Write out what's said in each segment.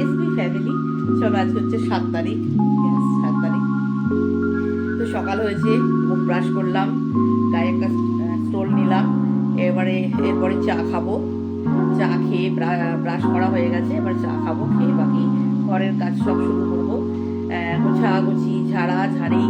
SB family সব আজ হচ্ছে সাত তারিখ। সাত তারিখ। তো সকাল হয়েছে মুখ ব্রাশ করলাম, গায়ে একটা স্টোল নিলাম। এবারে, এরপরে চা খাব। চা খেয়ে ব্রাশ করা হয়ে গেছে, এবার চা খাব, খেয়ে বাকি ঘরের কাজ সব শুরু করব। গোছা গুছি ঝাড়া, ঝাড়ি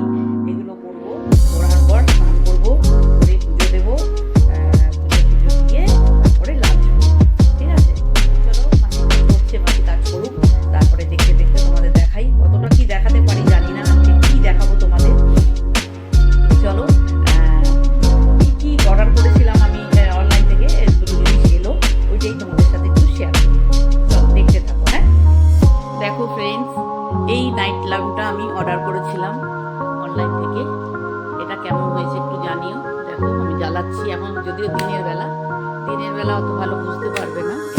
নাইট ল্যাম্পটা আমি অর্ডার করেছিলাম অনলাইন থেকে। এটা কেমন হয়েছে একটু জানিও। দেখো, আমি জ্বালাচ্ছি এমন, যদিও দিনের বেলা। দিনের বেলা অত ভালো বুঝতে পারবে না।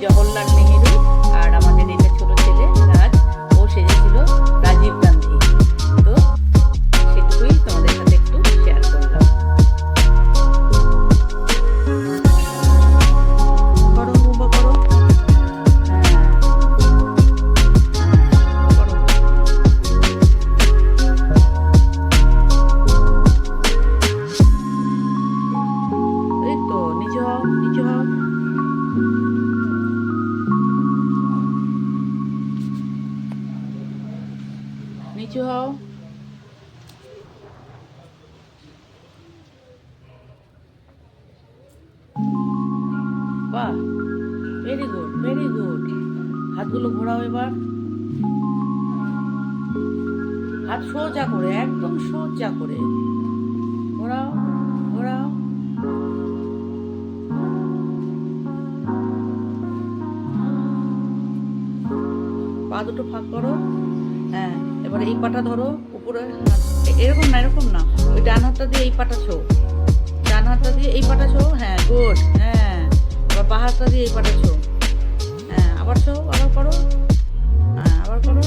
your whole life. Very good very good হাতগুলো ঘোরাও এবার। হাত সোজা করে, একদম সোজা করে। ঘোরাও ঘোরাও। পা দুটো ফাঁক করো। হ্যাঁ এবার এই পাটা ধরো, উপরে এরকম না এরকম না। ওই ডান হাতটা দিয়ে এই পাটা ছো। ডান হাতটা দিয়ে এই পাটা ছো। হ্যাঁ গুড হ্যাঁ আবার বা দিয়ে এই পাটা ছো হ্যাঁ আবার ছো আবার করো। হ্যাঁ আবার করো।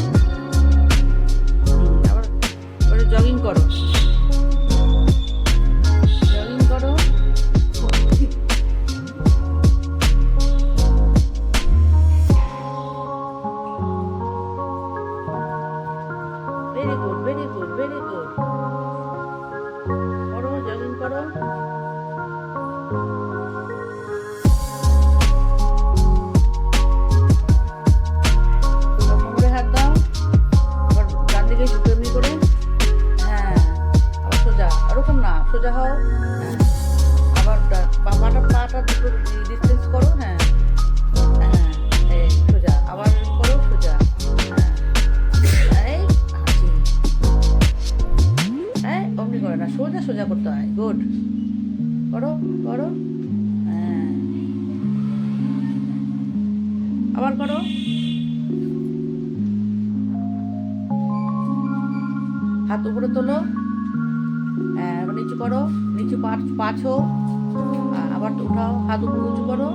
আবার জগিং করো। হও হ্যাঁ। আবার ডা- বা পাটা দুটো ডিস্টেন্স করো হ্যাঁ। হ্যাঁ সোজা, আবার করো, সোজা। হ্যাঁ। এই অমনি করে না, সোজা সোজা করতে হয়। গুড। করো করো। হ্যাঁ। আবার করো। হাত উপরে তোলো। নিচু করো নিচু পা পাছো আবার উঠাও হাত উপর উঁচু করো।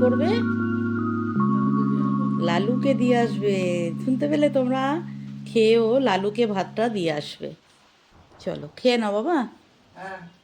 করবে? লালুকে দিয়ে আসবে। শুনতে পেলে তোমরা? খেয়েও লালুকে ভাতটা দিয়ে আসবে। চলো, খেয়ে নাও বাবা। এখনও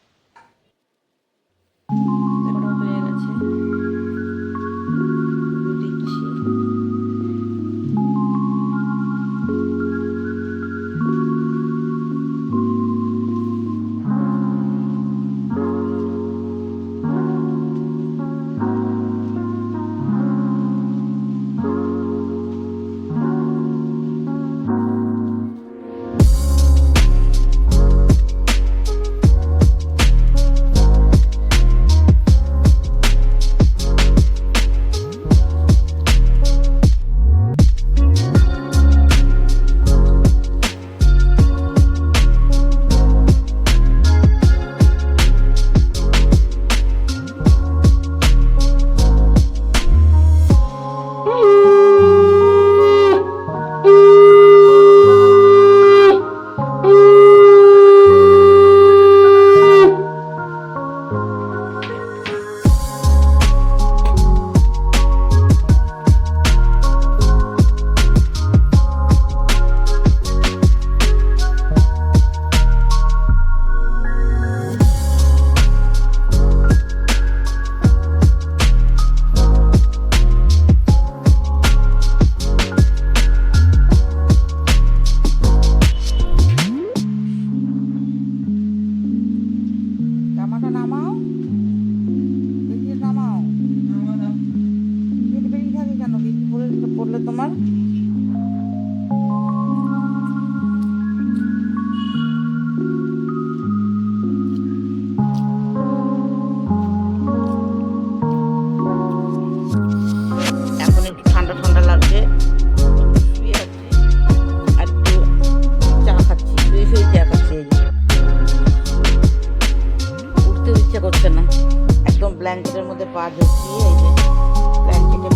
পা এই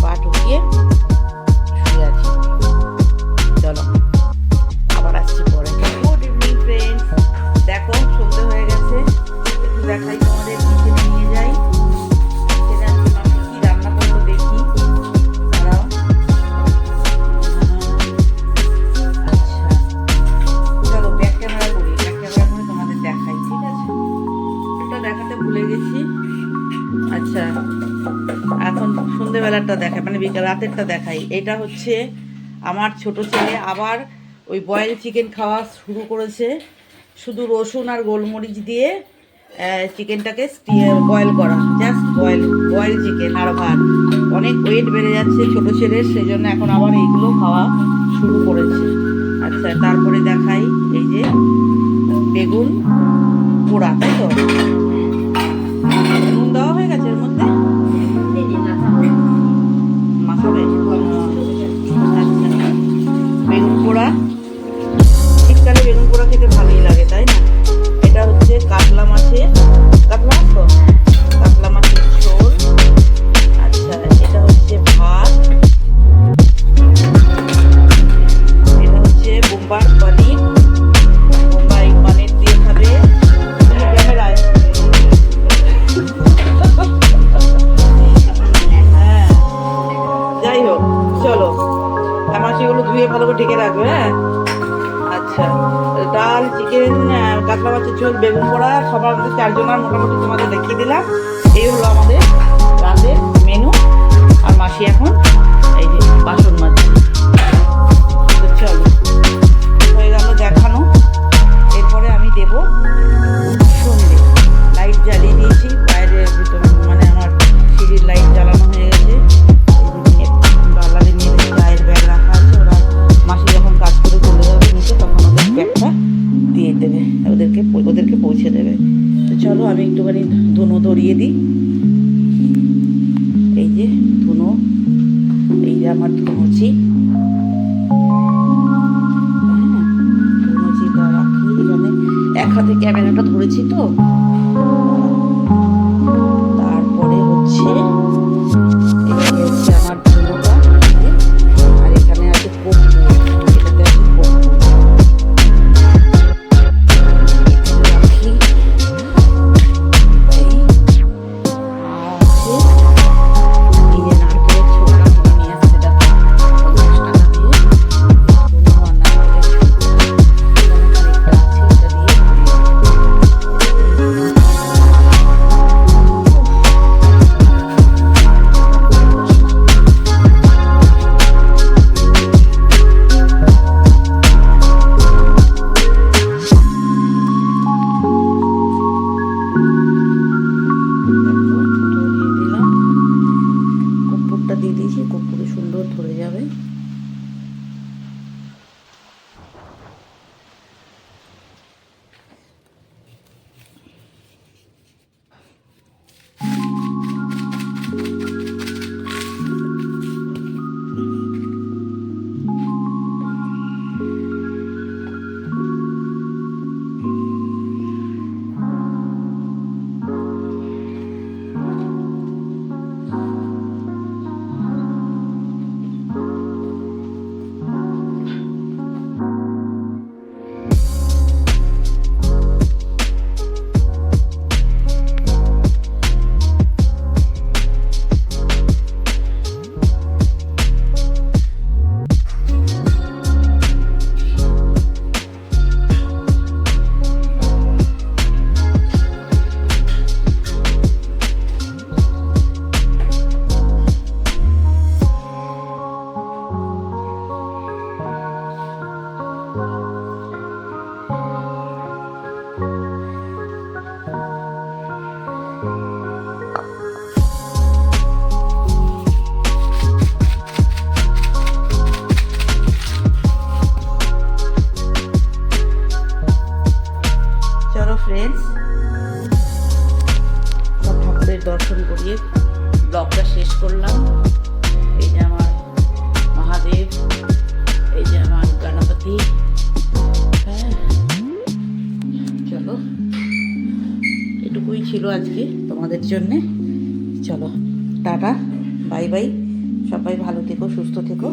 পা ঢুকিয়ে শুয়ে আছি। আবার আসছি পরে। গুড ইভিনিং দেখো সন্ধে হয়ে গেছে। দেখাই। সন্ধেবেলাটা দেখাই মানে রাতেরটা দেখাই। এটা হচ্ছে আমার ছোট ছেলে আবার ওই বয়েল চিকেন খাওয়া শুরু করেছে। শুধু রসুন আর গোলমরিচ দিয়ে চিকেনটাকে বয়েল করা। জাস্ট বয়েল বয়েল চিকেন আর ভাত। অনেক ওয়েট বেড়ে যাচ্ছে ছোট ছেলের সেই জন্য এখন আবার এইগুলো খাওয়া শুরু করেছে। আচ্ছা তারপরে দেখাই এই যে বেগুন পোড়া, তাই তো? ধুয়ে ভালো করে ঢেকে রাখবে হ্যাঁ? আচ্ছা ডাল, চিকেন কাতলা মাছের ঝোল বেগুন পোড়া, সবার মধ্যে চারজনের মোটামুটি তোমাদের দেখিয়ে দিলাম। এই হলো আমাদের রাতের মেনু, আর মাসি এখন এই যে বাসন মাজছে তো চলো, হয়ে দেখানো। এরপরে আমি দেব সন্ধে। লাইট জ্বালিয়ে দিয়েছি হাতে ক্যামেরাটা ধরেছি তো। তারপরে হচ্ছে দর্শন করিয়ে ব্লগটা শেষ করলাম। এই যে আমার মহাদেব, এই যে আমার গণপতি। হ্যাঁ চলো। এটুকুই ছিল আজকে তোমাদের জন্যে। চলো, টাটা, বাই বাই। সবাই ভালো থেকো, সুস্থ থেকো।